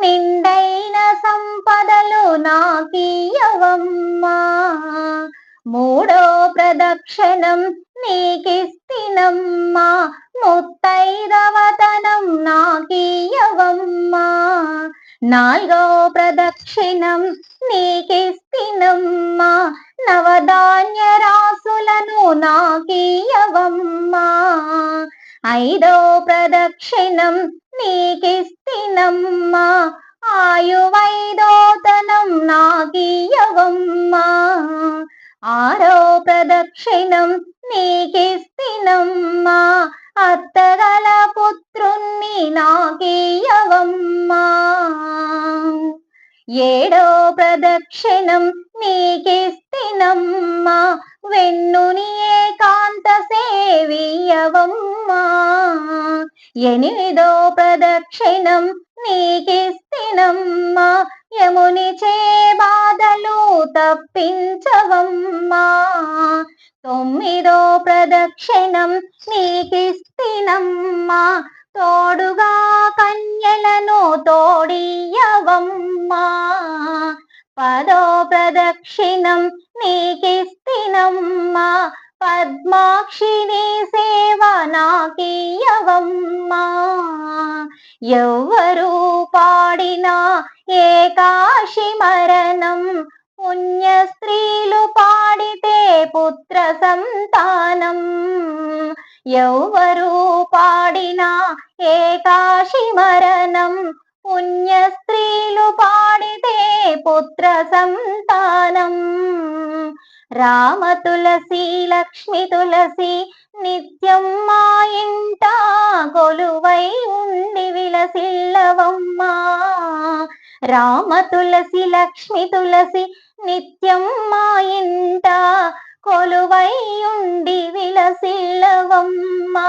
నిండైన సంపదలు నాకీయవమ్మా. మూడో ప్రదక్షిణం నీకిస్తినమ్మా. ముత్తైదవతనం నాకీయవమ్మా. నాలుగో ప్రదక్షిణం నీకిస్తినమ్మా. నవధాన్య రాసులను నాకీయవమ్మా. ఐదో ప్రదక్షిణం నీకిస్తినమ్మా. ఆయువైదోతనం నాకీయవమ్మా ఆరో ప్రదక్షిణం నీకిస్తినమ్మా. అత్తగల పుత్రుణ్ణి నాకీయవమ్మా ఏడో ప్రదక్షిణం నీకిస్తినమ్మా వెన్నుని ఏకాంత సేవియవమ్మా. ఎనిమిదో ప్రదక్షిణం నీకిస్తినమ్మా యముని చే బాధలు తప్పించవమ్మా. తొమ్మిదో ప్రదక్షిణం నీకిస్తినమ్మా తోడుగా కన్యలను తోడియవమ్మా. పదో ప్రదక్షిణం నీకిస్తినమ్మా పద్మాక్షిని సేవ నాకీయవమ్మా ఎవ్వరు పాడిన ఏకాశి మరణం పుణ్య స్త్రీలు పాడితే పుత్ర సంతానం ఎవ్వరు పాడిన ఏకాశి మరణం పుణ్య స్త్రీలు పాడితే పుత్ర సంతానం. రామ తులసి లక్ష్మి తులసి నిత్యం మా ఇంట కొలువై ఉండి విలసిల్లవమ్మా. రామ తులసి లక్ష్మి తులసి నిత్యం మా ఇంట కొలువై ఉండి విలసిల్లవమ్మా.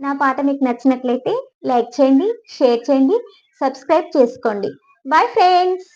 నా పాట మీకు నచ్చినట్లయితే లైక్ చేయండి షేర్ చేయండి సబ్స్క్రైబ్ చేసుకోండి. Bye friends